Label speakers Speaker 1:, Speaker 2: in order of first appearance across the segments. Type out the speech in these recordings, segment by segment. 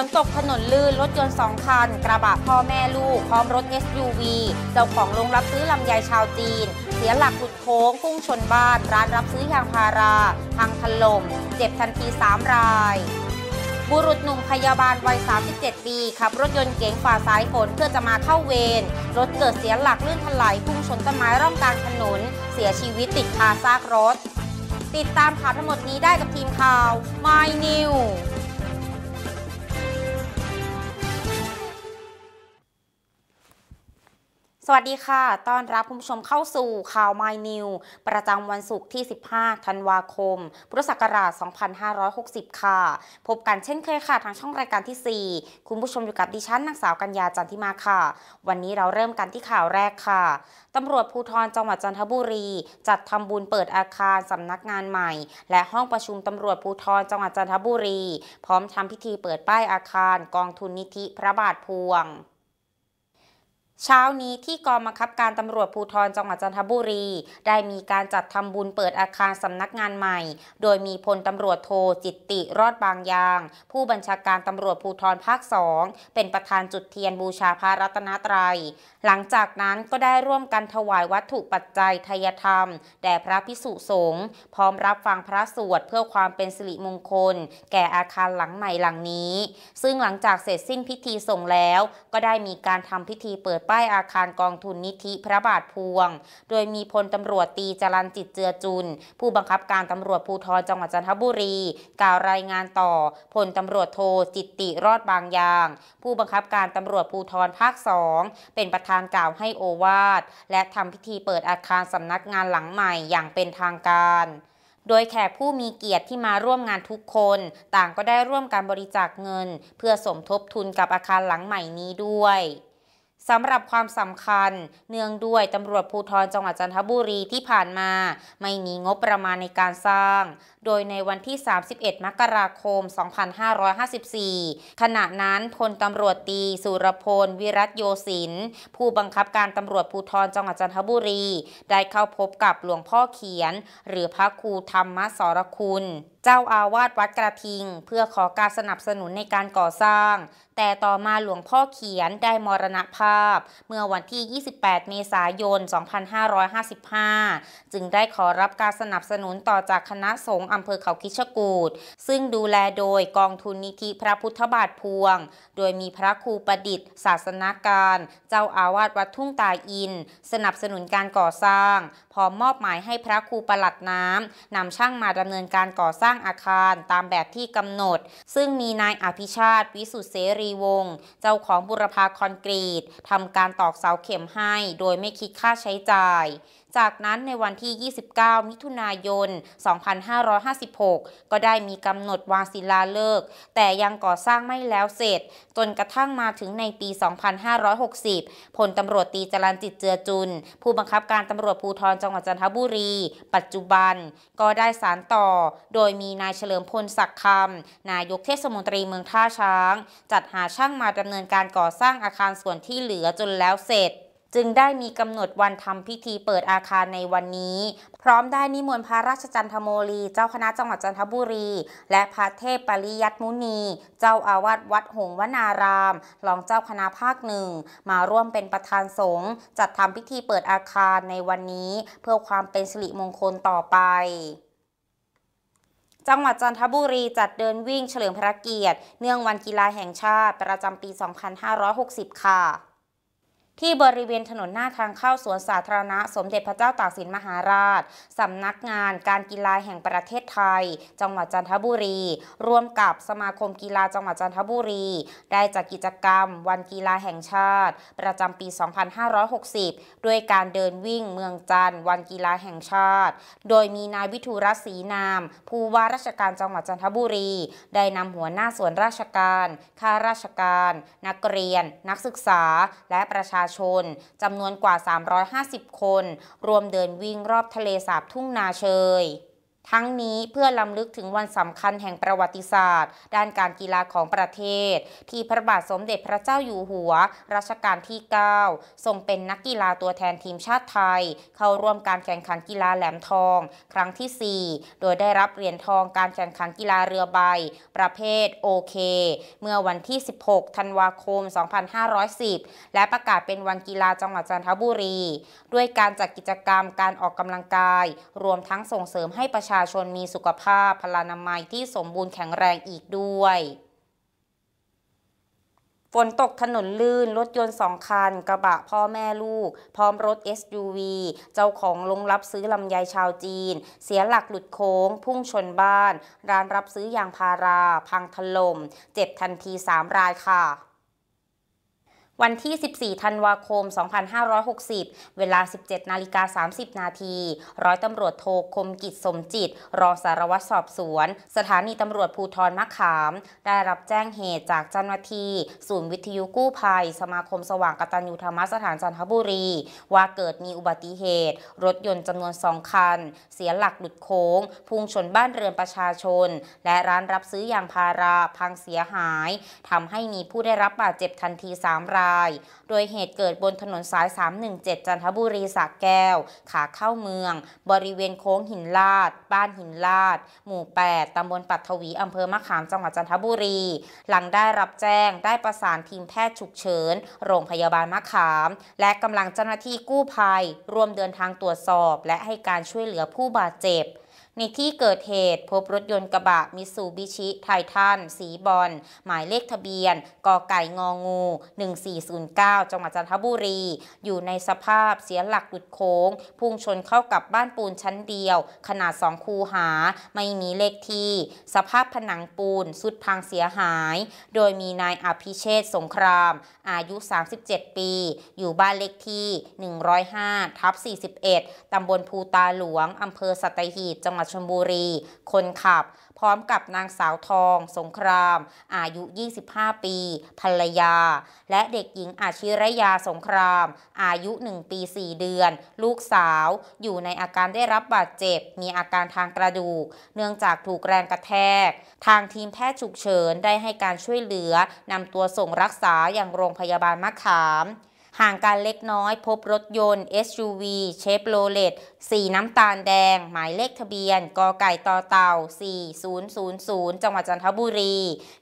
Speaker 1: ฝนตกถนนลื่นรถยนต์สองคัน กระบะพ่อแม่ลูกพร้อมรถ SUV เจ้าของโรงรับซื้อลำไยชาวจีน เสียหลักหลุดโค้งพุ่งชนบ้าน ร้านรับซื้อยางพาราพังถล่มเจ็บทันที 3 รายบุรุษหนุ่มพยาบาลวัย 37 ปีขับรถยนต์เก๋งฝ่าสายฝนเพื่อจะมาเข้าเวร รถเกิดเสียหลักลื่นถลายพุ่งชนต้นไม้ร่องกลางถนน เสียชีวิตติดคาซากรถ ติดตามข่าวทั้งหมดนี้ได้กับทีมข่าว My New สวัสดีค่ะ ต้อนรับคุณผู้ชมเข้าสู่ข่าว My New ประจำวันศุกร์ที่ 15 ธันวาคม พุทธศักราช 2560 ค่ะ พบกันเช่นเคยค่ะ ทางช่องรายการที่ 4 คุณผู้ชมอยู่กับดิฉันนางสาวกัญญาจันทิมาค่ะ วันนี้เราเริ่มกันที่ข่าวแรกค่ะ ตำรวจภูธรจังหวัดจันทบุรี จัดทำบุญเปิดอาคารสำนักงานใหม่ และห้องประชุมตำรวจภูธรจังหวัดจันทบุรี พร้อมทำพิธีเปิดป้ายอาคาร กองทุนนิธิพระบาทพวง เช้านี้ที่กองบังคับการตำรวจภูธรจังหวัดจันทบุรี ได้มีการจัดทำบุญเปิดอาคารสำนักงานใหม่ โดยมีพลตำรวจโทจิตติรอดบางยาง ผู้บัญชาการตำรวจภูธรภาคสองเป็นประธานจุดเทียนบูชาพระรัตนตรัยหลังจากนั้นก็ได้ร่วมกันถวายวัตถุปัจจัยทายธรรม แด่พระพิสุสงฆ์พร้อมรับฟังพระสวดเพื่อความเป็นสิริมงคล แก่อาคารหลังใหม่หลังนี้ ซึ่งหลังจากเสร็จสิ้นพิธีส่งแล้ว ก็ได้มีการทำพิธีเปิดป้ายอาคารกองทุนนิธิพระบาทพวง โดยมีพลตำรวจตีจรันจิตเจือจุน ผู้บังคับการตำรวจภูธรจังหวัดจันทบุรี กล่าวรายงานต่อพลตำรวจโทจิตติรอดบางยาง ผู้บังคับการตำรวจภูธรภาคสองเป็นประธานกล่าวให้โอวาทและทำพิธีเปิดอาคารสำนักงานหลังใหม่อย่างเป็นทางการโดยแขกผู้มีเกียรติที่มาร่วมงานทุกคน ต่างก็ได้ร่วมการบริจาคเงิน เพื่อสมทบทุนกับอาคารหลังใหม่นี้ด้วย สำหรับความสำคัญ เนื่องด้วยตำรวจภูธรจังหวัดจันทบุรีที่ผ่านมา ไม่มีงบประมาณในการสร้าง โดยในวันที่ 31 มกราคม 2554 ขณะนั้นพลตำรวจตีสุรพล วิรัตโยศิน ผู้บังคับการตำรวจภูธรจังหวัดจันทบุรี ได้เข้าพบกับหลวงพ่อเขียน หรือพระครูธรรมสรคุณเจ้าอาวาสวัดกระทิง เพื่อขอการสนับสนุนในการก่อสร้าง แต่ต่อมาหลวงพ่อเขียนได้มรณภาพ เมื่อวันที่ 28 เมษายน 2555 จึงได้ขอรับการสนับสนุนต่อจากคณะสงฆ์อำเภอเขาคิชกูดซึ่งดูแลโดยกองทุนนิธิพระพุทธบาทพวง โดยมีพระครูประดิษฐ์ ศาสนาการ เจ้าอาวาสวัดทุ่งตาอิน สนับสนุนการก่อสร้าง พร้อมมอบหมายให้พระครูประหลัดน้ำนำช่างมาดำเนินการก่อสร้างร้างอาคารตามแบบที่กำหนด ซึ่งมีนายอภิชาติ วิสุทธิเสรีวงศ์เจ้าของบุรพาคอนกรีตทำการตอกเสาเข็มให้ โดยไม่คิดค่าใช้จ่ายจากนั้นในวันที่ 29 มิถุนายน 2556 ก็ได้มีกำหนดวางศิลาฤกษ์แต่ยังก่อสร้างไม่แล้วเสร็จ จนกระทั่งมาถึงในปี 2560 พลตำรวจตีจรันจิตเจือจุน ผู้บังคับการตำรวจภูธรจังหวัดจันทบุรี ปัจจุบันก็ได้สารต่อ โดยมีนายเฉลิมพลศักดิ์คำนายกเทศมนตรีเมืองท่าช้าง จัดหาช่างมาดำเนินการก่อสร้างอาคารส่วนที่เหลือจนแล้วเสร็จ จึงได้มีกำหนดวันทำพิธีเปิดอาคารในวันนี้ พร้อมได้นิมนต์พระราชจันทโมลี เจ้าคณะจังหวัดจันทบุรี และพระเทพปริยัตมุนี เจ้าอาวาสวัดหงวนารามรองเจ้าคณะภาคหนึ่ง มาร่วมเป็นประธานสงฆ์จัดทำพิธีเปิดอาคารในวันนี้ เพื่อความเป็นสิริมงคลต่อไปจังหวัดจันทบุรีจัดเดินวิ่งเฉลิมพระเกียรติ เนื่องวันกีฬาแห่งชาติประจำปี 2560 ค่ะ ที่บริเวณถนนหน้าทางเข้าสวนสาธารณะสมเด็จพระเจ้าตากสินมหาราช สำนักงานการกีฬาแห่งประเทศไทย จังหวัดจันทบุรี ร่วมกับสมาคมกีฬาจังหวัดจันทบุรี ได้จัดกิจกรรม วันกีฬาแห่งชาติ ประจำปี 2560 ด้วยการเดินวิ่งเมืองจันทร์วันกีฬาแห่งชาติ โดยมีนายวิทูรศรีนาม ผู้ว่าราชการจังหวัดจันทบุรี ได้นำหัวหน้าส่วนราชการ ข้าราชการ นักเรียน นักศึกษา และประชาชนจำนวนกว่า 350 คน รวมเดินวิ่งรอบทะเลสาบทุ่งนาเชย ทั้งนี้เพื่อลำลึกถึงวันสำคัญแห่งประวัติศาสตร์ ด้านการกีฬาของประเทศ ที่พระบาทสมเด็จพระเจ้าอยู่หัว รัชกาลที่ 9 ทรงเป็นนักกีฬาตัวแทนทีมชาติไทย เข้าร่วมการแข่งขันกีฬาแหลมทอง ครั้งที่ 4 โดยได้รับเหรียญทองการแข่งขันกีฬาเรือใบ ประเภทโอเค เมื่อวันที่ 16 ธันวาคม 2510 และประกาศเป็นวันกีฬาจังหวัดจันทบุรี ด้วยการจัดกิจกรรมการออกกำลังกาย รวมทั้งส่งเสริมให้ประชาชนมีสุขภาพพลานามัยที่สมบูรณ์แข็งแรงอีกด้วยฝนตกถนนลื่น รถยนต์สองคัน กระบะพ่อแม่ลูก พร้อมรถ SUV เจ้าของลงรับซื้อลำไยชาวจีน เสียหลักหลุดโค้ง พุ่งชนบ้าน ร้านรับซื้อยางพารา พังถลม่ม เจ็บทันที 3 รายค่ะ วันที่ 14 ธันวาคม 2560 เวลา 17 นาฬิกา 30 นาที ร้อยตำรวจโทคมกิจสมจิต รอสารวัตรสอบสวน สถานีตำรวจภูทรมะขาม ได้รับแจ้งเหตุจากเจ้าหน้าที่ศูนย์วิทยุกู้ภัย สมาคมสว่างกตัญญูธรรมสถานจันทบุรี ว่าเกิดมีอุบัติเหตุ รถยนต์จำนวนสองคัน เสียหลักหลุดโค้ง พุ่งชนบ้านเรือนประชาชน และร้านรับซื้อยางพาราพังเสียหายทำให้มีผู้ได้รับบาดเจ็บทันที 3 รายายโดยเหตุเกิดบนถนนสาย 317 จันทบุรีสระแก้ว ขาเข้าเมือง บริเวณโค้งหินลาด บ้านหินลาด หมู่ 8 ตำบลปัตทวี อำเภอมะขาม จังหวัดจันทบุรี หลังได้รับแจ้ง ได้ประสานทีมแพทย์ฉุกเฉิน โรงพยาบาลมะขาม และกำลังเจ้าหน้าที่กู้ภัยร่วมเดินทางตรวจสอบ และให้การช่วยเหลือผู้บาดเจ็บ ในที่เกิดเหตุพบรถยนต์กระบะมิสูบิชิไททันสีบอลหมายเลขทะเบียนกไก่งองู 1409 จังหวัดจันทบุรี อยู่ในสภาพเสียหลักหลุดโค้ง พุ่งชนเข้ากับบ้านปูนชั้นเดียว ขนาดสองคูหา ไม่มีเลขที่ สภาพผนังปูนสุดพังเสียหาย โดยมีนายอภิเชษสงคราม อายุ 37 ปี อยู่บ้านเลขที่ 105ทับ41ตำบลภูตาหลวงอำเภอสัตหีบจังหวัดชลบุรี คนขับ พร้อมกับนางสาวทอง สงคราม อายุ 25 ปี ภรรยา และเด็กหญิงอาชิรยาสงคราม อายุ 1 ปี 4 เดือน ลูกสาว อยู่ในอาการได้รับบาดเจ็บ มีอาการทางกระดูก เนื่องจากถูกแรงกระแทก ทางทีมแพทย์ฉุกเฉินได้ให้การช่วยเหลือนำตัวส่งรักษาอย่างโรงพยาบาลมะขาม ห่างกันเล็กน้อยพบรถยนต์ SUV เชฟโรเลตสีน้ำตาลแดง หมายเลขทะเบียนกไก่ต่อเต่า 4000 จังหวัดจันทบุรี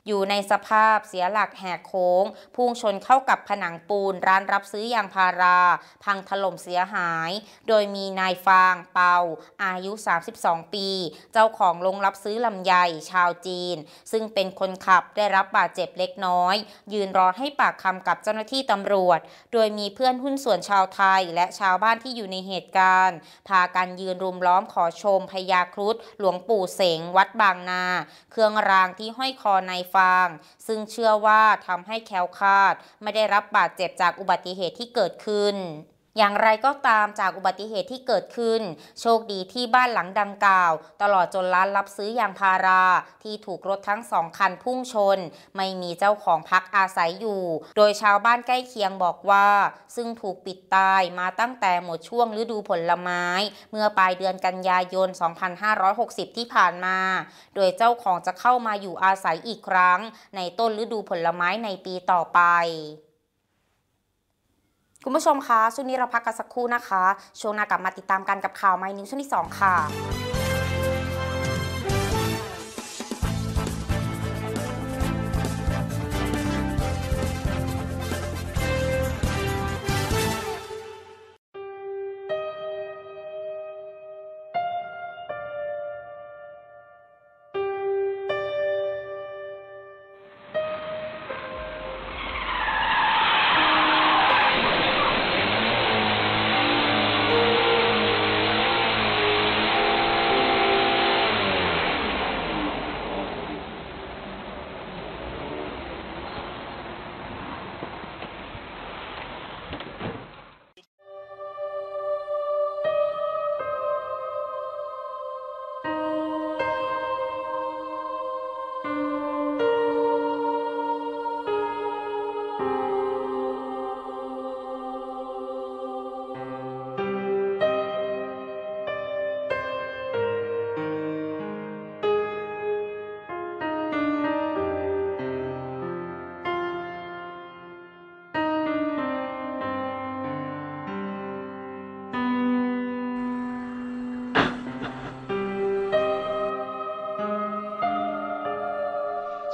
Speaker 1: อยู่ในสภาพเสียหลักแหกโค้ง พุ่งชนเข้ากับผนังปูนร้านรับซื้อยางพารา พังถล่มเสียหาย โดยมีนายฟางเปา อายุ 32 ปี เจ้าของลงรับซื้อลำไยชาวจีน ซึ่งเป็นคนขับได้รับบาดเจ็บเล็กน้อย ยืนรอให้ปากคำกับเจ้าหน้าที่ตำรวจ โดยยมีเพื่อนหุ้นส่วนชาวไทย และชาวบ้านที่อยู่ในเหตุการณ์ พากันยืนรุมล้อมขอชมพญาครุฑหลวงปู่เสง วัดบางนา เครื่องรางที่ห้อยคอในฟาง ซึ่งเชื่อว่าทำให้แคล้วคลาด ไม่ได้รับบาดเจ็บจากอุบัติเหตุที่เกิดขึ้น อย่างไรก็ตามจากอุบัติเหตุที่เกิดขึ้น โชคดีที่บ้านหลังดังกล่าว ตลอดจนร้านรับซื้อยางพารา ที่ถูกรถทั้งสองคันพุ่งชน ไม่มีเจ้าของพักอาศัยอยู่ โดยชาวบ้านใกล้เคียงบอกว่า ซึ่งถูกปิดตายมาตั้งแต่หมดช่วงฤดูผลไม้ เมื่อปลายเดือนกันยายน 2560 ที่ผ่านมา โดยเจ้าของจะเข้ามาอยู่อาศัยอีกครั้ง ในต้นฤดูผลไม้ในปีต่อไป คุณผู้ชมคะช่วงนี้เราพักกันสักครู่นะคะ ช่วงหน้ากลับมาติดตามกันกับข่าวไมนิวช่วงที่ 2 ค่ะ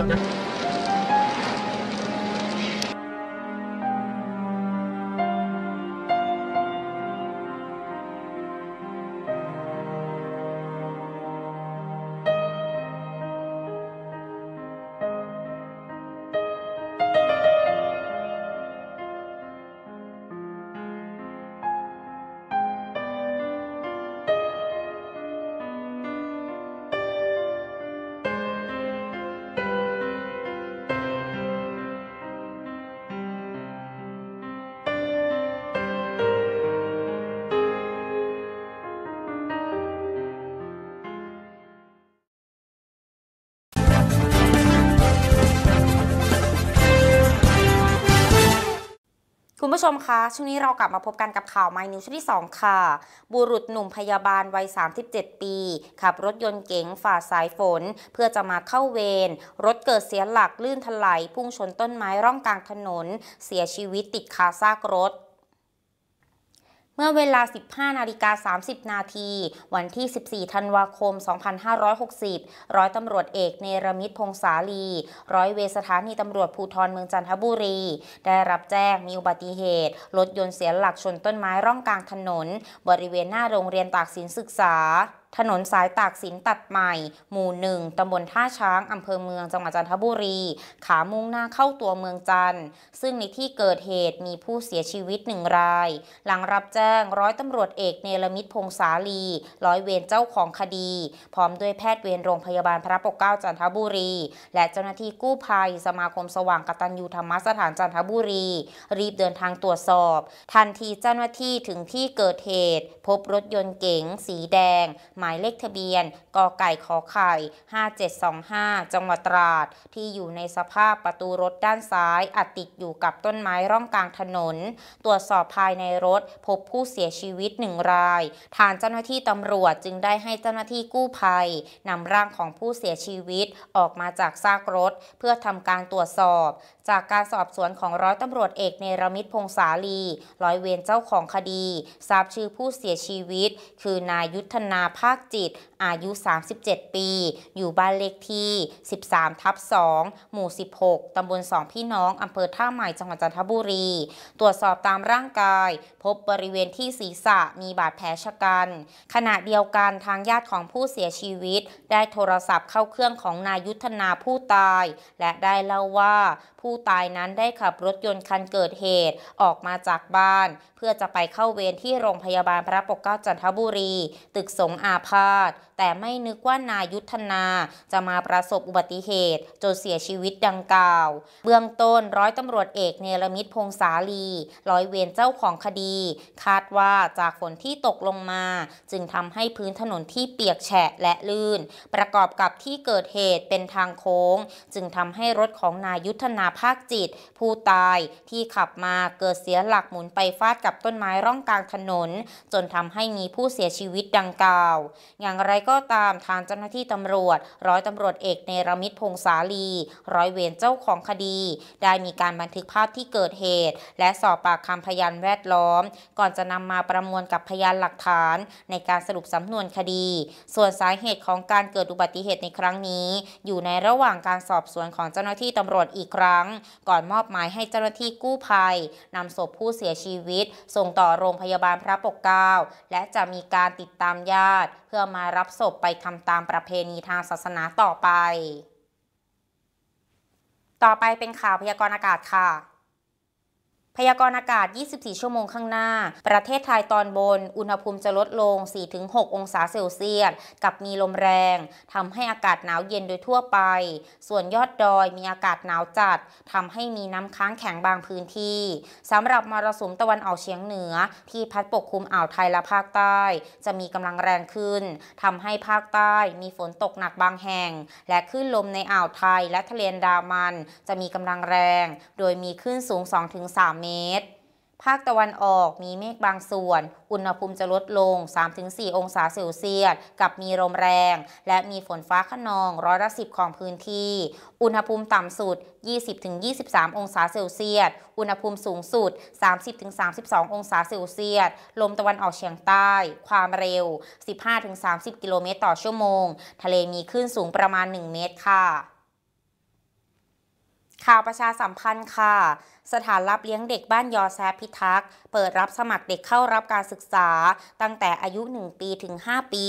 Speaker 2: ขา
Speaker 1: ผู้ชมคะช่วงนี้เรากลับมาพบกันกับข่าวไมนิวช่วงที่ 2 ค่ะ บุรุษหนุ่มพยาบาลวัย 37 ปี ขับรถยนต์เก๋งฝ่าสายฝน เพื่อจะมาเข้าเวร รถเกิดเสียหลักลื่นถลายพุ่งชนต้นไม้ร่องกลางถนน เสียชีวิตติดคาซากรถ มื่อเวลา 15 นาฬิกา 30 นาที วันที่ 14 ธันวาคม 2560 ร้อยตำรวจเอกเนรมิตพงษาลี ร้อยเวสถานีตำรวจภูธรเมืองจันทบุรี ได้รับแจ้งมีอุบัติเหตุ รถยนต์เสียหลักชนต้นไม้ร่องกลางถนน บริเวณหน้าโรงเรียนตากสินศึกษา ถนนสายตากสินตัดใหม่ หมู่หนึ่งตำบลท่าช้างอำเภอเมืองจังหวัดจันทบุรี ขามุ่งหน้าเข้าตัวเมืองจันทร์ ซึ่งในที่เกิดเหตุมีผู้เสียชีวิตหนึ่งราย หลังรับแจ้งร้อยตำรวจเอกเนรมิตพงษาลี ร้อยเวรเจ้าของคดี พร้อมด้วยแพทย์เวรโรงพยาบาลพระปกเกล้าจันทบุรี และเจ้าหน้าที่กู้ภัย สมาคมสว่างกตัญญูธรรมสถานจันทบุรี รีบเดินทางตรวจสอบ ทันทีเจ้าหน้าที่ถึงที่เกิดเหตุ พบรถยนต์เก๋งสีแดงหมายเลขทะเบียน กไก่ขอไข่ 5725 จังหวัดตราด ที่อยู่ในสภาพประตูรถด้านซ้ายอัดติดอยู่กับต้นไม้ร่องกลางถนน ตรวจสอบภายในรถพบผู้เสียชีวิตหนึ่งราย ทางเจ้าหน้าที่ตำรวจจึงได้ให้เจ้าหน้าที่กู้ภัยนำร่างของผู้เสียชีวิตออกมาจากซากรถ เพื่อทำการตรวจสอบ จากการสอบสวนของร้อยตำรวจเอกเนรมิตพงษาลีร้อยเวรเจ้าของคดี ทราบชื่อผู้เสียชีวิต คือ นายยุทธนาภาคจิต อายุ 37 ปี อยู่บ้านเลขที่ 13 ทับ 2 หมู่ 16 ตำบลสองพี่น้อง อำเภอท่าใหม่ จังหวัดจันทบุรี ตรวจสอบตามร่างกาย พบบริเวณที่ศีรษะมีบาดแผลชะกัน ขณะเดียวกันทางญาติของผู้เสียชีวิต ได้โทรศัพท์เข้าเครื่องของนายยุทธนาผู้ตาย และได้เล่าว่าผู้ตายนั้นได้ขับรถยนต์คันเกิดเหตุออกมาจากบ้าน เพื่อจะไปเข้าเวรที่โรงพยาบาลพระปกเกล้าจันทบุรี ตึกสงอาพาธแต่ไม่นึกว่านายุทธนาจะมาประสบอุบัติเหตุ จนเสียชีวิตดังกล่าว เบื้องต้นร้อยตำรวจเอกเนรมิตพงษาลี ร้อยเวรเจ้าของคดี คาดว่าจากฝนที่ตกลงมา จึงทำให้พื้นถนนที่เปียกแฉะและลื่น ประกอบกับที่เกิดเหตุเป็นทางโค้ง จึงทำให้รถของนายุทธนาภาคจิต ผู้ตายที่ขับมาเกิดเสียหลักหมุนไปฟาดกับต้นไม้ร่องกลางถนน จนทำให้มีผู้เสียชีวิตดังกล่าวอย่างไรก็ตามทางเจ้าหน้าที่ตำรวจ ร้อยตำรวจเอกเนรมิตพงษาลี ร้อยเวรเจ้าของคดี ได้มีการบันทึกภาพที่เกิดเหตุ และสอบปากคำพยานแวดล้อม ก่อนจะนำมาประมวลกับพยานหลักฐาน ในการสรุปสำนวนคดี ส่วนสาเหตุของการเกิดอุบัติเหตุในครั้งนี้ อยู่ในระหว่างการสอบสวนของเจ้าหน้าที่ตำรวจอีกครั้ง ก่อนมอบหมายให้เจ้าหน้าที่กู้ภัยนำศพผู้เสียชีวิต ส่งต่อโรงพยาบาลพระปกเกล้าและจะมีการติดตามญาติเพื่อมารับศพไปทำตามประเพณีทางศาสนาต่อไป ต่อไปเป็นข่าวพยากรณ์อากาศค่ะ พยากรณ์อากาศ 24 ชั่วโมงข้างหน้า ประเทศไทยตอนบน อุณหภูมิจะลดลง 4-6 องศาเซลเซียส กับมีลมแรงทำให้อากาศหนาวเย็นโดยทั่วไป ส่วนยอดดอยมีอากาศหนาวจัดทำให้มีน้ำค้างแข็งบางพื้นที่สำหรับมรสุมตะวันออกเฉียงเหนือ ที่พัดปกคลุมอ่าวไทยและภาคใต้ จะมีกำลังแรงขึ้นทำให้ภาคใต้มีฝนตกหนักบางแห่ง และคลื่นลมในอ่าวไทยและทะเลอันดามัน จะมีกำลังแรง โดยมีคลื่นสูง 2-3 เมตรภาคตะวันออกมีเมฆบางส่วน อุณหภูมิจะลดลง 3-4 องศาเซลเซียส กับมีลมแรง และมีฝนฟ้าขนองร้อยละสิบของพื้นที่ อุณหภูมิต่ำสุด 20-23 องศาเซลเซียส อุณหภูมิสูงสุด 30-32 องศาเซลเซียส ลมตะวันออกเฉียงใต้ ความเร็ว 15-30 กิโลเมตรต่อชั่วโมง ทะเลมีคลื่นสูงประมาณ 1 เมตรค่ะ ข่าวประชาสัมพันธ์ค่ะ สถานรับเลี้ยงเด็กบ้านยอแซพิทักษ์ เปิดรับสมัครเด็กเข้ารับการศึกษา ตั้งแต่อายุ 1 ปีถึง 5 ปี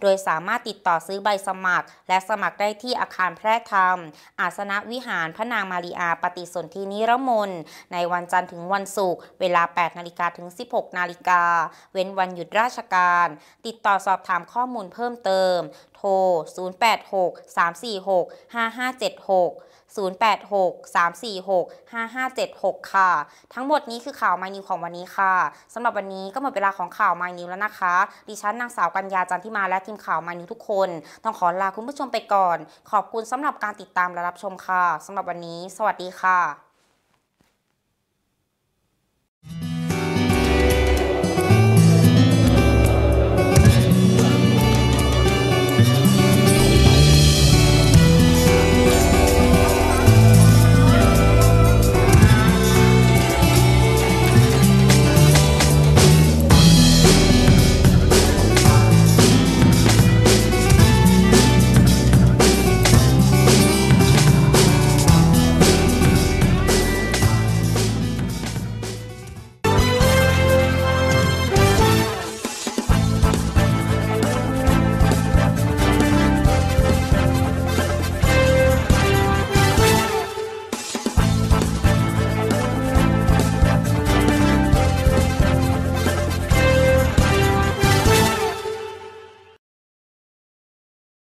Speaker 1: โดยสามารถติดต่อซื้อใบสมัคร และสมัครได้ที่อาคารแพร่ธรรม อาสนะวิหารพระนางมารีอาปฏิสนธินิรมน ในวันจันทร์ถึงวันศุกร์เวลา 8 นาฬิกาถึง 16 นาฬิกา เว้นวันหยุดราชการ ติดต่อสอบถามข้อมูลเพิ่มเติม ร 086 346 5576 086 346 5576 ค่ะ ทั้งหมดนี้คือข่าว My New ของวันนี้ค่ะสำหรับวันนี้ก็หมดเวลาของข่าว My New แล้วนะคะ ดิฉันนางสาวกัญญาจันทิมาและทีมข่าว My New ทุกคน ต้องขอลาคุณผู้ชมไปก่อน ขอบคุณสำหรับการติดตามและรับชมค่ะสำหรับวันนี้ สวัสดีค่ะ